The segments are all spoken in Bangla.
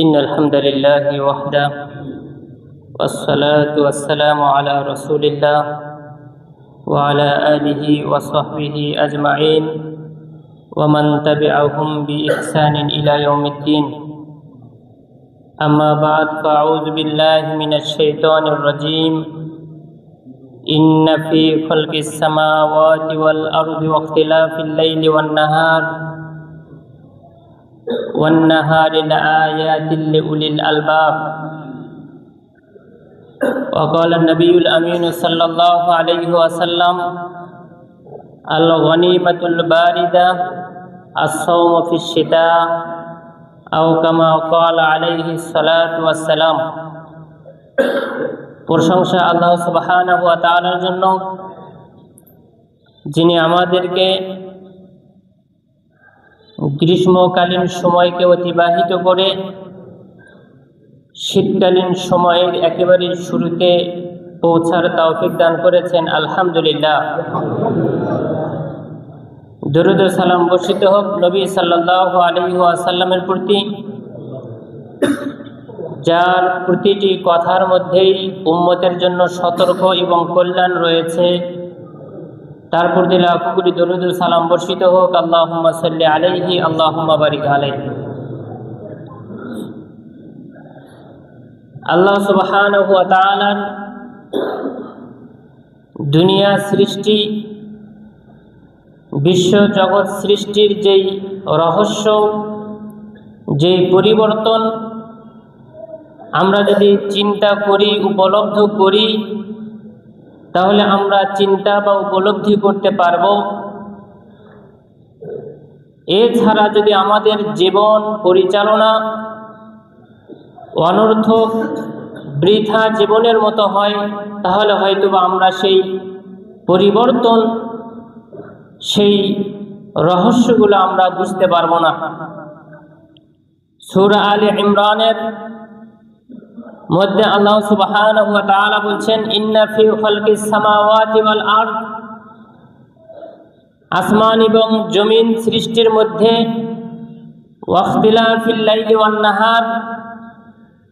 إن الحمد لله وحده والصلاة والسلام على رسول الله وعلى آله وصحبه أجمعين ومن تبعهم بإحسان إلى يوم الدين. أما بعد فأعوذ بالله من الشيطان الرجيم. إن في خلق السماوات والأرض واختلاف الليل والنهار. والنهار لآيات لأولي الألباب وقال النبي الأمين صلى الله عليه وسلم الغنيمة الباردة الصوم في الشتاء أو كما قال عليه الصلاة والسلام প্রশংসা আল্লাহ সুবহানাহু ওয়া তাআলার জন্য যিনি আমাদেরকে গ্রীষ্মকালীন সময়কে অতিবাহিত করে শীতকালীন সময়ের একেবারে শুরুতে পৌঁছার তৌফিক দান করেছেন, আলহামদুলিল্লাহ। দরুদ সালাম বর্ষিত হোক নবী সাল্লাল্লাহু আলাইহি ওয়াসাল্লামের প্রতি, যার প্রতিটি কথার মধ্যেই উম্মতের জন্য সতর্ক এবং কল্যাণ রয়েছে। তার প্রতি লাখ কোটি দরুদ ও সালাম বর্ষিত হোক, আল্লাহুম্মা সাল্লি আলাইহি আল্লাহ বারিক আলাইহি। আল্লাহ সুবহানাহু ওয়া দুনিয়া সৃষ্টি, বিশ্ব জগৎ সৃষ্টির যেই রহস্য, যেই পরিবর্তন, আমরা যদি চিন্তা করি, উপলব্ধ করি তাহলে আমরা চিন্তা বা উপলব্ধি করতে পারব। এছাড়া যদি আমাদের জীবন পরিচালনা অনর্থক, বৃথা জীবনের মতো হয়, তাহলে হয়তো আমরা সেই পরিবর্তন, সেই রহস্যগুলো আমরা বুঝতে পারব না। সুরা আলী ইমরানের মধ্যে আল্লাহ তাআলা বলছেন খালকিস আসমান এবং জমিন সৃষ্টির মধ্যে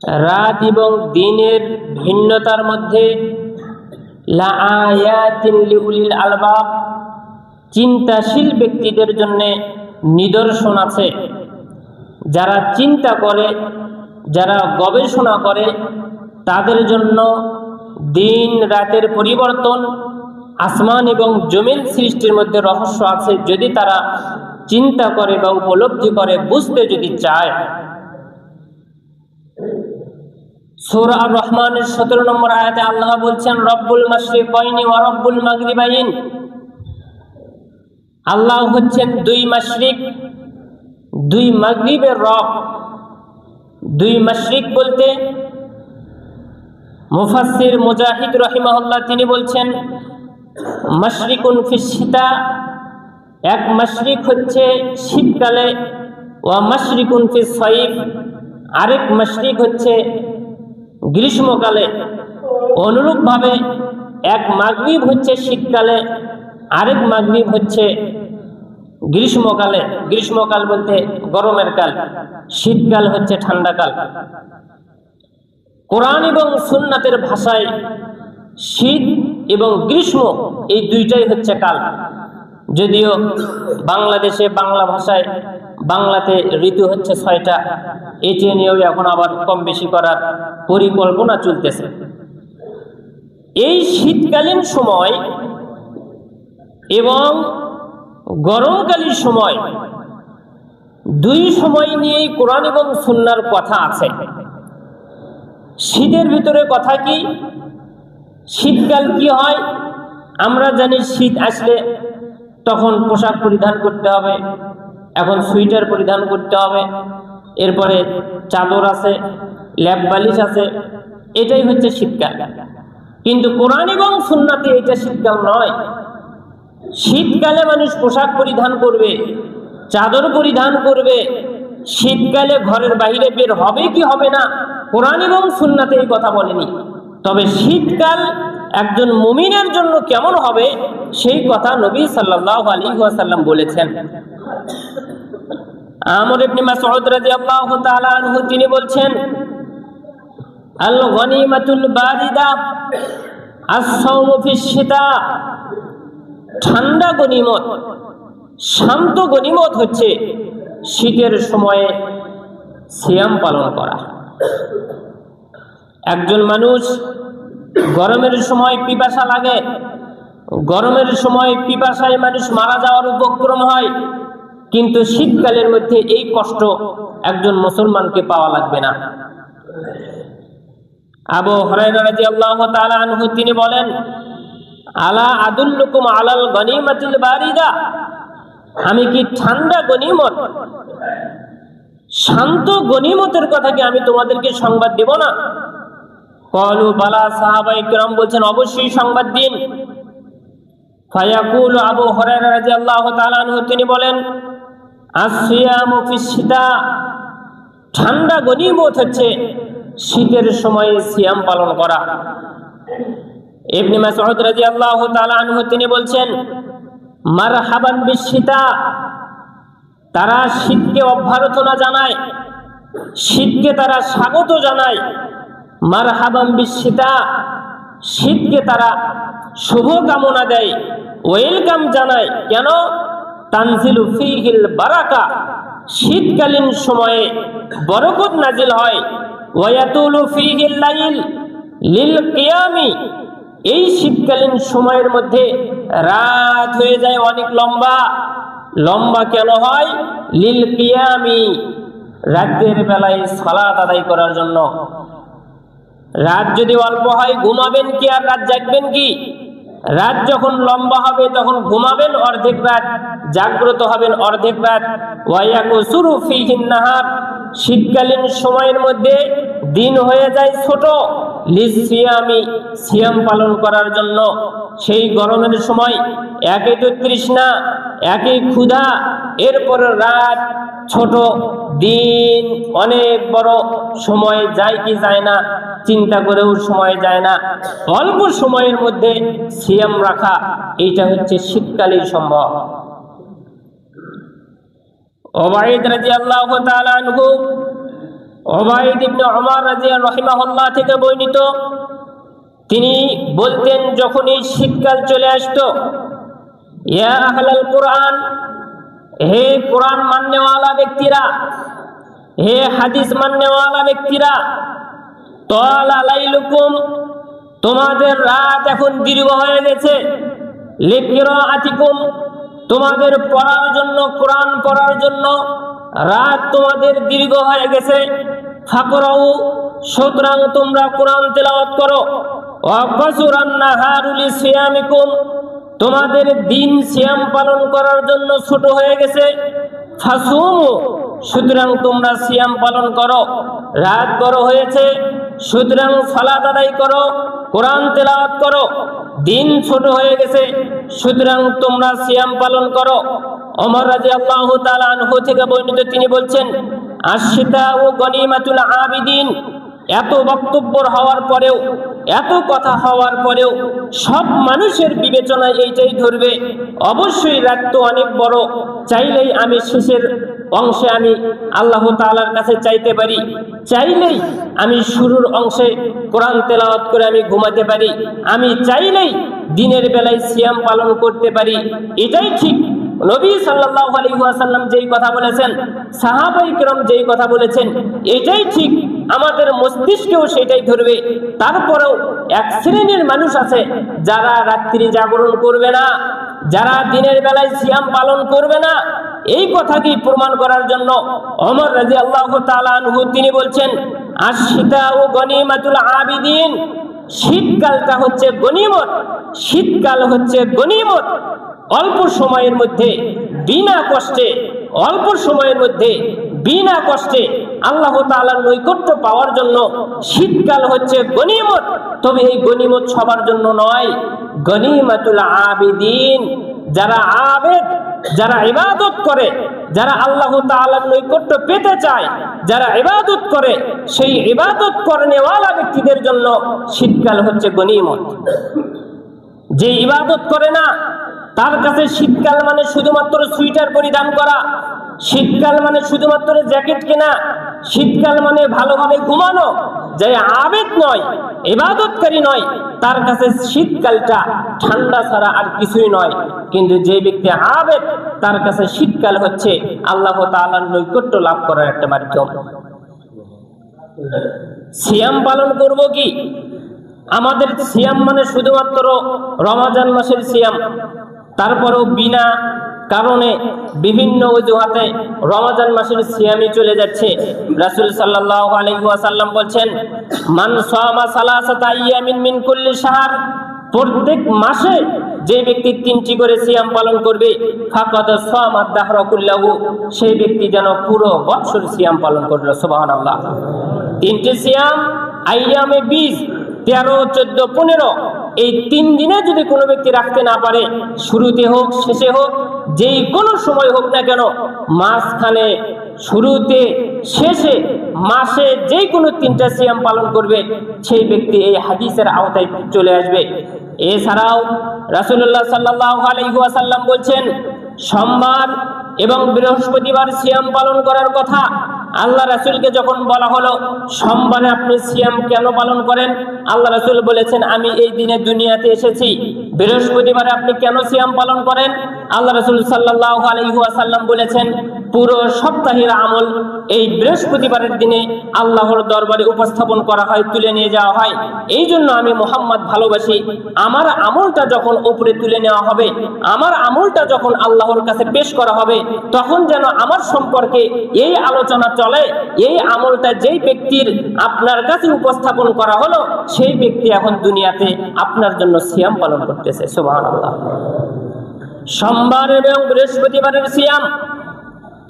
রাত এবং দিনের ভিন্নতার মধ্যে, লা আলবাব। চিন্তাশীল ব্যক্তিদের জন্য নিদর্শন আছে। যারা চিন্তা করে যারা গবেষণা করে, তাদের জন্য দিন রাতের পরিবর্তন, আসমান এবং জমিন সৃষ্টির মধ্যে রহস্য আছে। যদি তারা চিন্তা করে বা উপলব্ধি করে, বুঝতে যদি চায়। সৌর রহমানের সতেরো নম্বর আয়াতে আল্লাহ বলছেন, রব্বুল মাশরিকাইনি ওয়া রব্বুল মাগরিবাইন। আল্লাহ হচ্ছেন দুই মাশরিক, দুই মাগরিবের রব। দুই মাশরিক বলতে মুফাসসির মুজাহিদ রহিমাহুল্লাহ তিনি বলছেন, মাশরিকুন ফিসিতা এক মাশরিক হচ্ছে শীতকালে, ওয়া মাশরিকুন ফিস সাইফ আরেক মাশরিক হচ্ছে গ্রীষ্মকালে। অনুরূপভাবে এক মাগরিব হচ্ছে শীতকালে, আরেক মাগরিব হচ্ছে গ্রীষ্মকালে, গ্রীষ্মকাল বলতে গরমের কাল, শীতকাল হচ্ছে ঠান্ডাকাল। কোরআন এবং সুন্নাতের ভাষায় শীত এবং গ্রীষ্ম এই দুইটাই হচ্ছে কাল। যদিও বাংলাদেশে বাংলা ভাষায় বাংলাতে ঋতু হচ্ছে ছয়টা, এটি নিয়েও এখন আবার কম বেশি করার পরিকল্পনা চলতেছে। এই শীতকালীন সময় এবং গরমকালীন সময় দুই সময় নিয়েই কোরআন এবং সুন্নার কথা আছে। শীতের ভিতরে কথা কি? শীতকাল কি হয়? আমরা জানি শীত আসলে তখন পোশাক পরিধান করতে হবে, এখন সুইটার পরিধান করতে হবে, এরপরে চাদর আছে, ল্যাপ বালিশ আছে, এটাই হচ্ছে শীতকাল। কিন্তু কোরআন এবং সুন্নাতে এটা শীতকাল নয়। শীতকালে মানুষ পোশাক পরিধান করবে, চাদর পরিধান করবে। শীতকালে ঘরের বাইরে বের হবে কি হবে না? কোরআন এবং সুন্নাতে এই কথা বলেনি। তবে শীতকাল একজন মুমিনের জন্য কেমন হবে সেই কথা নবী সাল্লাহ আলী ওয়াসাল্লাম বলেছেন। আমর ইবনে মাসউদ রাদিয়াল্লাহু তাআলা আনহু, তিনি বলছেন আল গনিমাতুল বারিদা, আস-সাওমু ফিশ শীতা ঠান্ডা গনিমত শান্ত গনিমত হচ্ছে শীতের সময়ে সিয়াম পালন করা। একজন মানুষ গরমের সময় পিপাসা লাগে, গরমের সময় পিপাসায় মানুষ মারা যাওয়ার উপক্রম হয়, কিন্তু শীতকালের মধ্যে এই কষ্ট একজন মুসলমানকে পাওয়া লাগবে না। আবু আনহু তিনি বলেন আলা আদুল্লুকুম আলাল গনিমাতিল বারিদা। আমি কি ঠান্ডা গনিমত? শান্ত গনিমতের কথা কি আমি তোমাদেরকে সংবাদ দেব না? কলু, বালা সাহাবাই কিরাম বলছেন, অবশ্যই সংবাদ দিন। ফায়াকুল আবু হরাইরা রাদিয়াল্লাহু তাআলা আনহু, তিনি বলেন আসিয়ামু ফিস শীতা ঠান্ডা গনিমত হচ্ছে শীতের সময়ে সিয়াম পালন করা। ইবনে মাসউদ রাদিয়াল্লাহু তাআলা আনহু তিনি বলছেন, মারহাবান বিশীতা, তারা শীতকে অভ্যর্থনা জানায়, শীতকে তারা স্বাগত জানায়। মারহাবান বিশীতা, শীতকে তারা শুভ কামনা দেয়, ওয়েলকাম জানায়। কেন? তানজিলু ফিহিল বারাকা, শীতকালীন সময়ে বরকত নাজিল হয়। ওয়ায়াতুলু ফিহিল লাইল লিল কিয়ামি এই শীতকালীন সময়ের মধ্যে রাত হয়ে যায় অনেক লম্বা। লম্বা কেন হয়? লিল কিয়ামি, রাতের বেলায় সালাত আদায় করার জন্য। রাত যদি অল্প হয়, ঘুমাবেন কি আর রাত জাগবেন কি? রাত যখন লম্বা হবে, তখন ঘুমাবেন অর্ধেক রাত, জাগ্রত হবেন অর্ধেক রাত। ওয়াইয়াকু সুরু ফিহিন নাহার শীতকালীন সময়ের মধ্যে দিন হয়ে যায় ছোট। লিজ সিয়ামি, সিয়াম পালন করার জন্য। সেই গরমের সময় একে তো তৃষ্ণা, একে ক্ষুধা, এরপর রাত ছোট, দিন অনেক বড়। সময় যায় কি যায় না, চিন্তা করেও সময় যায় না। অল্প সময়ের মধ্যে সিয়াম রাখা, এইটা হচ্ছে শীতকালীন সম্ভব। ওবায়দ রাদিয়াল্লাহু তাআলা আনহু ওবায়দ ইবনে ওমর রাদিয়াল্লাহু রাহিমাহুল্লাহ থেকে বর্ণিত, তিনি বলতেন, যখনই শীতকাল চলে আসত, ইয়া আহলাল কোরআন, হে কোরআন মান্যওয়ালা ব্যক্তিরা, হে হাদিস মান্যওয়ালা ব্যক্তিরা, তল আলাইলুকুম তোমাদের রাত এখন দীর্ঘ হয়ে গেছে লেখির আতিকুম তোমাদের পড়ার জন্য, কোরআন পড়ার জন্য রাত তোমাদের দীর্ঘ হয়ে গেছে। ফাকরাউ, সুতরাং তোমরা কোরআন তেলাওয়াত করো। তোমাদের দিন সিয়াম পালন করার জন্য ছোট হয়ে গেছে। সুতরাং তোমরা সিয়াম পালন করো। রাত বড় হয়েছে, সুতরাং সালাত আদায় করো, কোরআন তেলাওয়াত করো। দিন ছোট হয়ে গেছে, সুতরাং তোমরা সিয়াম পালন করো। অমর রাজি আল্লাহ আনহু থেকে বর্ণিত তিনি বলছেন আশিতা ও গনিমাতুল আবিদিন। এত বক্তব্য হওয়ার পরেও, এত কথা হওয়ার পরেও সব মানুষের বিবেচনায় এইটাই ধরবে। অবশ্যই রাত তো অনেক বড়, চাইলেই আমি শেষের অংশে আমি আল্লাহ তাআলার কাছে চাইতে পারি। চাইলেই আমি শুরুর অংশে কোরআন তেলাওয়াত করে আমি ঘুমাতে পারি। আমি চাইলেই দিনের বেলায় সিয়াম পালন করতে পারি। এটাই ঠিক। নবী সাল্লাল্লাহু আলাইহি ওয়াসাল্লাম যেই কথা বলেছেন, সাহাবাই কিরম যেই কথা বলেছেন, এটাই ঠিক। আমাদের মস্তিষ্কেও সেটাই ধরবে। তারপরেও এক শ্রেণির মানুষ আছে যারা রাত্রি জাগরণ করবে না। যারা দিনের বেলায় সিয়াম পালন করবে না, এই কথাকেই প্রমাণ করার জন্য? অমর রাজি আল্লাহ তিনি বলছেন আশিতা ও গনিমাতুল আবিদিন। শীতকালটা হচ্ছে গনিমত, শীতকাল হচ্ছে গনিমত। অল্প সময়ের মধ্যে, বিনা কষ্টে, অল্প সময়ের মধ্যে বিনা কষ্টে আল্লাহ তাআলার নৈকট্য পাওয়ার জন্য শীতকাল হচ্ছে গনিমত। তবে এই গনিমত সবার জন্য নয়। গনিমাতুল আবিদিন। যারা আবেদ, যারা ইবাদত করে, যারা আল্লাহ তাআলার নৈকট্য পেতে চায়, যারা ইবাদত করে, সেই ইবাদত করেনেওয়ালা ব্যক্তিদের জন্য শীতকাল হচ্ছে গনিমত। যে ইবাদত করে না, তার কাছে শীতকাল মানে শুধুমাত্র সুইটার পরিধান করা শীতকাল মানে শুধুমাত্র জ্যাকেট কেনা, শীতকাল মানে ভালোভাবে ঘুমানো, যে আবেদ নয় এবাদতকারী নয়, তার কাছে শীতকালটা ঠান্ডা ছাড়া আর কিছুই নয়। কিন্তু যে ব্যক্তি আবেদ তার কাছে শীতকাল হচ্ছে আল্লাহ তাআলার নৈকট্য লাভ করার একটা মাধ্যম। সিয়াম পালন করব কি? আমাদের সিয়াম মানে শুধুমাত্র রমাজান মাসের সিয়াম, তারপরেও বিনা কারণে বিভিন্ন অজুহাতে রমাজান মাসের সিয়ামই চলে যাচ্ছে। রাসূল সাল্লাল্লাহু আলাইহি ওয়াসাল্লাম বলছেন, মান মিন কুল্লি শাহর প্রত্যেক মাসে যে ব্যক্তি তিনটি করে সিয়াম পালন করবে সেই ব্যক্তি যেন পুরো বৎসর সিয়াম পালন করবে সুবহানাল্লাহ। তিনটি সিয়াম, আইয়ামে বিশ তেরো, চোদ্দ, পনেরো, এই তিন দিনে যদি কোনো ব্যক্তি রাখতে না পারে, শুরুতে হোক, শেষে হোক যেই কোনো সময় হোক না কেন, মাঝখানে, শুরুতে, শেষে, মাসে যে কোনো তিনটা সিয়াম পালন করবে, সেই ব্যক্তি এই হাদিসের আওতায় চলে আসবে। এছাড়াও রাসুল্লাহ সাল্লাহ আলাইহি ওয়াসাল্লাম বলছেন, সোমবার এবং বৃহস্পতিবার সিয়াম পালন করার কথা আল্লাহ রাসুলকে যখন বলা হলো সোমবারে আপনি সিয়াম কেন পালন করেন? আল্লাহ রাসুল বলেছেন, আমি এই দিনে দুনিয়াতে এসেছি। বৃহস্পতিবারে আপনি কেন সিয়াম পালন করেন? আল্লাহ রাসুল সাল্লাহ আলহাসাল্লাম বলেছেন পুরো সপ্তাহের আমল এই বৃহস্পতিবারের দিনে আল্লাহর দরবারে উপস্থাপন করা হয়, তুলে নিয়ে যাওয়া হয়। এই জন্য আমি মোহাম্মদ ভালোবাসি। আমার আমলটা যখন উপরে তুলে নেওয়া হবে, আমার আমলটা যখন আল্লাহর কাছে পেশ করা হবে, তখন যেন আমার সম্পর্কে এই আলোচনা চলে, এই আমলটা যেই ব্যক্তির আপনার কাছে উপস্থাপন করা হলো, সেই ব্যক্তি এখন দুনিয়াতে আপনার জন্য সিয়াম পালন করতেছে, সুবহানাল্লাহ। সোমবার এবং বৃহস্পতিবারের সিয়াম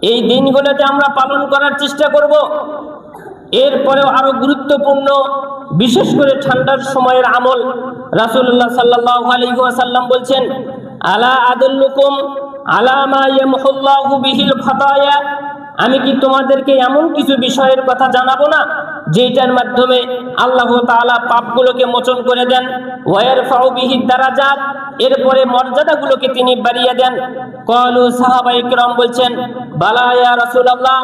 এই দিনগুলোতে আমরা পালন করার চেষ্টা করব। এরপরেও আরও গুরুত্বপূর্ণ, বিশেষ করে ঠান্ডার সময়ের আমল। রাসুল্লাহ সাল্লাহ আলাইহি ওয়াসাল্লাম বলছেন, আলা আদুল্লুকুম আলামা বিহিল খাতায়া? আমি কি তোমাদেরকে এমন কিছু বিষয়ের কথা জানাব না? যেটার মাধ্যমে আল্লাহ তাআলা পাপগুলোকে মোচন করে দেন, ওয়ারফাউ দ্বারা দারাজাত, এরপরে মর্যাদাগুলোকে তিনি বাড়িয়ে দেন। কলু সাহাবাই ক্রম বলছেন, বালা রসুল আল্লাহ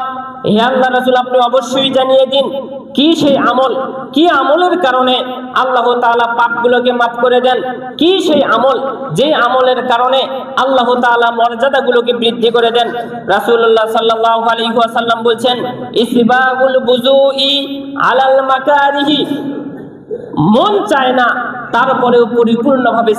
হে আল্লাহ রসুল, আপনি অবশ্যই জানিয়ে দিন কি সেই আমল, কি আমলের কারণে আল্লাহ তাআলা পাপগুলোকে মাফ করে দেন? কি সেই আমল, যে আমলের কারণে আল্লাহ তাআলা মর্যাদাগুলোকে বৃদ্ধি করে দেন? রাসুল্লাহ সাল্লাহ সাল্লাম বলছেন বুজু ই আলাল মাকারিহি। মন চায় না তারপরেও পরিপূর্ণভাবে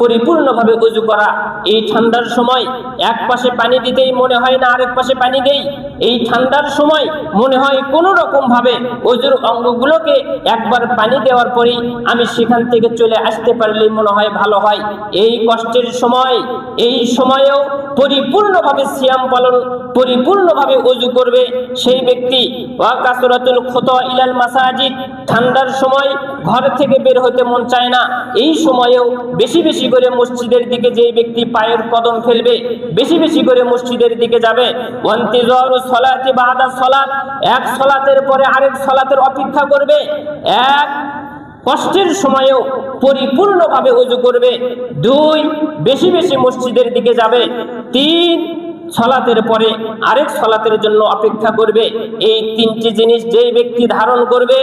পরিপূর্ণভাবে উজু করা। এই ঠান্ডার সময় এক পাশে পানি দিতেই মনে হয় না আরেক পাশে পানি দেই। এই ঠান্ডার সময় মনে হয় কোনো রকম ভাবে অজুর অঙ্গগুলোকে একবার পানি দেওয়ার পরেই আমি সেখান থেকে চলে আসতে পারলেই মনে হয় ভালো হয়। এই কষ্টের সময়, এই সময়েও পরিপূর্ণভাবে সিয়াম পালন পরিপূর্ণভাবে অজু করবে সেই ব্যক্তি। ওয়াকাসরাতুল খুতা ইলাল মাসাজিদ, ঠান্ডার সময় ঘর থেকে বের হতে মন চায় না। এই সময়েও বেশি বেশি করে মসজিদের দিকে যেই ব্যক্তি পায়ের কদম ফেলবে, বেশি বেশি করে মসজিদের দিকে যাবে। ওয়ান্তিজারু সলাতি বাদা সলাত, এক সলাতের পরে আরেক সলাতের অপেক্ষা করবে। এক কষ্টের সময়েও পরিপূর্ণভাবে উজু করবে। দুই, বেশি বেশি মসজিদের দিকে যাবে। তিন সলাতের পরে আরেক সলাতের জন্য অপেক্ষা করবে। এই তিনটি জিনিস যেই ব্যক্তি ধারণ করবে,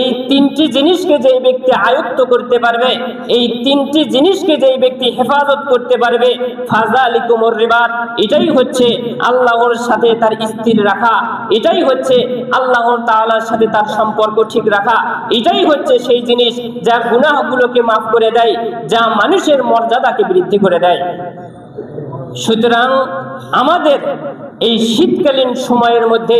এই তিনটি জিনিসকে যেই ব্যক্তি আয়ত্ত করতে পারবে, এই তিনটি জিনিসকে যেই ব্যক্তি হেফাজত করতে পারবে ফাজা আলিকুমর রিবাদ, এটাই হচ্ছে আল্লাহর সাথে তার স্থির রাখা, এটাই হচ্ছে আল্লাহর তাআলার সাথে তার সম্পর্ক ঠিক রাখা, এটাই হচ্ছে সেই জিনিস যা গুনাহগুলোকে মাফ করে দেয়, যা মানুষের মর্যাদাকে বৃদ্ধি করে দেয়। সুতরাং আমাদের এই শীতকালীন সময়ের মধ্যে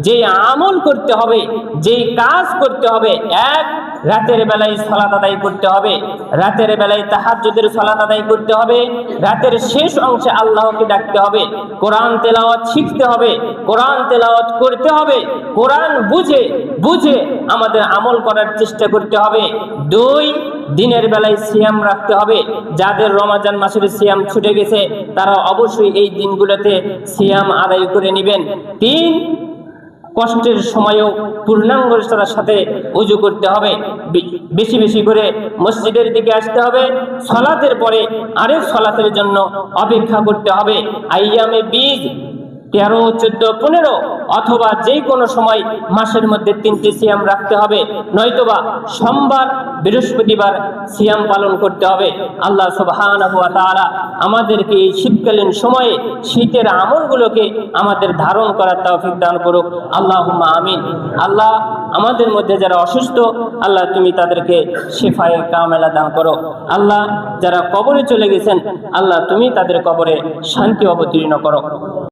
যে আমল করতে হবে যে কাজ করতে হবে, এক, রাতের বেলায় সলাত আদায় করতে হবে, রাতের বেলায় তাহাজ্জুদের সলাত আদায় করতে হবে, রাতের শেষ অংশে আল্লাহকে ডাকতে হবে, কোরআন তেলাওয়াত শিখতে হবে, কোরআন তেলাওয়াত করতে হবে, কোরআন বুঝে বুঝে আমাদের আমল করার চেষ্টা করতে হবে। দুই দিনের বেলায় সিয়াম রাখতে হবে। যাদের রমাজান মাসের সিয়াম ছুটে গেছে, তারা অবশ্যই এই দিনগুলোতে সিয়াম আদায় করে নেবেন। তিন, কষ্টের সময়েও পূর্ণাঙ্গতার সাথে উজু করতে হবে। বেশি বেশি করে মসজিদের দিকে আসতে হবে। সলাতের পরে আরেক সলাতের জন্য অপেক্ষা করতে হবে। আইয়ামে বীজ তেরো, চোদ্দ, পনেরো অথবা যে কোনো সময় মাসের মধ্যে তিনটি সিয়াম রাখতে হবে। নয়তোবা সোমবার, বৃহস্পতিবার সিয়াম পালন করতে হবে। আল্লাহ সুবহানাহু ওয়া তাআলা আমাদেরকে এই শীতকালীন সময়ে শীতের আমলগুলোকে আমাদের ধারণ করার তৌফিক দান করুক। আল্লাহুম্মা আমিন। আল্লাহ আমাদের মধ্যে যারা অসুস্থ, আল্লাহ তুমি তাদেরকে শেফায়ে কামেলা দান করো। আল্লাহ যারা কবরে চলে গেছেন, আল্লাহ তুমি তাদের কবরে শান্তি অবতীর্ণ করো।